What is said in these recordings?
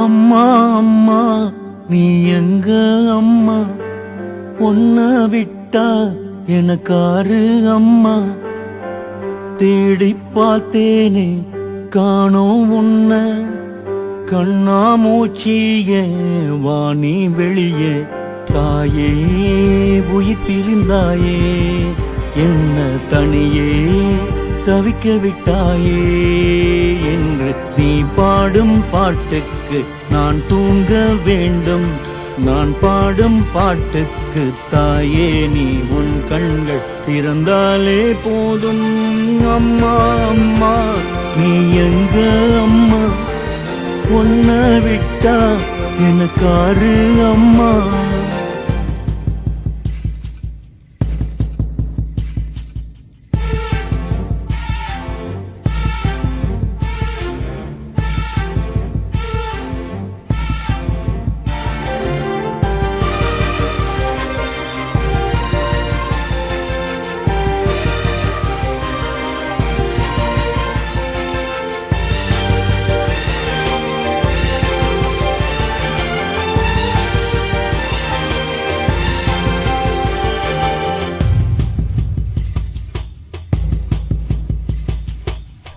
அம்மா அம்மா நீ எங்க அம்மா? ஒன்ன விட்டா எனக்காரு அம்மா. தேடி பார்த்தேனே காணோம் உன்ன. கண்ணா மூச்சிய வாணி வெளியே. தாயே உயிர் பிரிந்தாயே என்ன தனியே. தவிக்க விட்டாயே என்று நீ பாடும் பாட்டுக்கு நான் தூங்க வேண்டும். நான் பாடும் பாட்டுக்கு தாயே நீ உன் கண்கள் திறந்தாலே போதும். அம்மா அம்மா நீ எங்க அம்மா? பொண்ண விட்டா எனக்காரு அம்மா.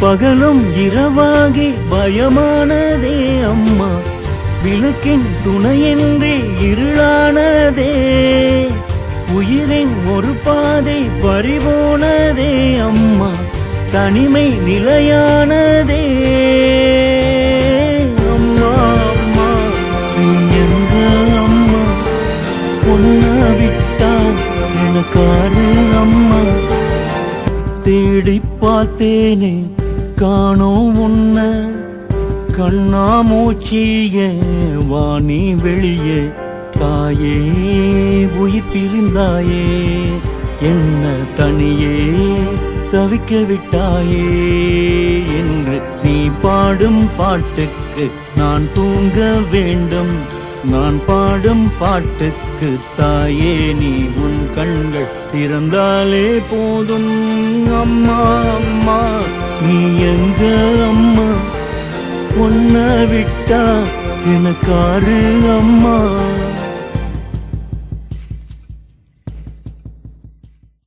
பகலும் இரவாகி பயமானதே அம்மா. விளக்கின் துணையின்றி இருளானதே. உயிரின் ஒரு பாதை பறிபோனதே அம்மா. தனிமை நிலையானதே. அம்மா அம்மா எங்க அம்மா? பொண்ண விட்டா எனக்காரு அம்மா. தேடி பார்த்தேனே காணோம் உன்ன. கண்ணா மூச்சிய வாணி வெளியே. தாயே உயிர் பிரிந்தாயே என்ன தனியே தவிக்க விட்டாயே. என்று நீ பாடும் பாட்டுக்கு நான் தூங்க வேண்டும். நான் பாடும் பாட்டுக்கு தாயே நீ உன் கண்கள் திறந்தாலே போதும். அம்மா அம்மா. நீ எங்க அம்மா பொண்ண விட்டா எனக்காரு அம்மா.